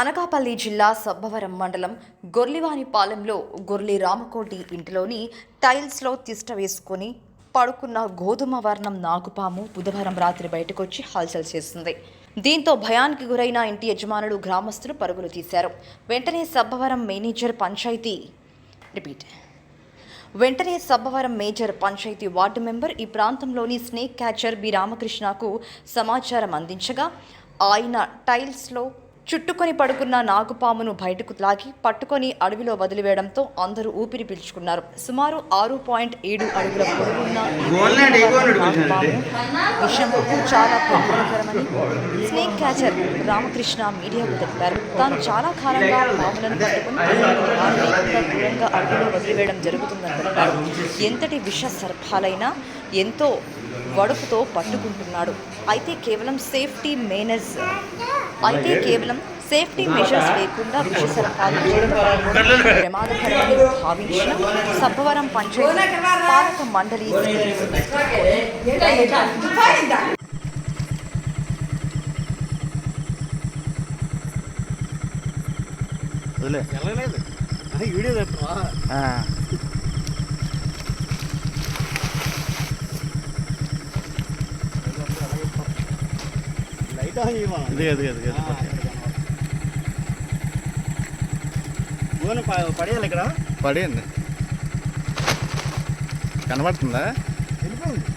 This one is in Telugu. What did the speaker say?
అనకాపల్లి జిల్లా సబ్బవరం మండలం గొర్లివానిపాలెంలో గొర్లి రామకోటి ఇంటిలోని టైల్స్లో తిష్ట వేసుకొని పడుకున్న గోధుమ వర్ణం నాగుపాము బుధవారం రాత్రి బయటకొచ్చి హల్చల్ చేసింది. దీంతో భయానికి గురైన ఇంటి యజమానులు గ్రామస్తులు పరుగులు తీశారు. వెంటనే సబ్బవరం మేనేజర్ పంచాయతీ రిపీట్. వెంటనే Sabbavaram major panchayat ward member ఈ ప్రాంతంలోని స్నేక్ క్యాచర్ బి రామకృష్ణకు సమాచారం అందించగా ఆయన టైల్స్లో చుట్టుకొని పడుకున్న నాగుపామును బయటకు లాగి పట్టుకొని అడవిలో వదిలివేయడంతో అందరూ ఊపిరి పీల్చుకున్నారు. సుమారు ఆరు పాయింట్ ఏడు అడుగుల పొడవున్న చాలా ప్రమాదకరమని స్నేక్ క్యాచర్ రామకృష్ణ మీడియాకు తెలిపారు. తాను చాలా కాలంగా పాములను పట్టుకుని దూరంగా అడవిలో వదిలివేయడం జరుగుతుందని తెలిపారు. ఎంతటి విష సర్పాలైనా ఎంతో వడుపుతో పట్టుకుంటున్నాడు. అయితే కేవలం సేఫ్టీ మేనర్స్ అయితే కేవలం సేఫ్టీ మెజర్స్ లేకుండా విష సర్పాలు ప్రమాదకరమని భావించిన సబ్బవరం పంచాయతీ పాలక మండలి వీడియో తెస్తున్నా ఆ. లైట్ ఆన్ చేయమా ఇది అది అది అది గోను పడేయాలి ఇక్కడ పడేయండి కనబడుతుందా వెళ్ళిపోయింది అటు మంటల్లోకి వెళ్ళిపోయింది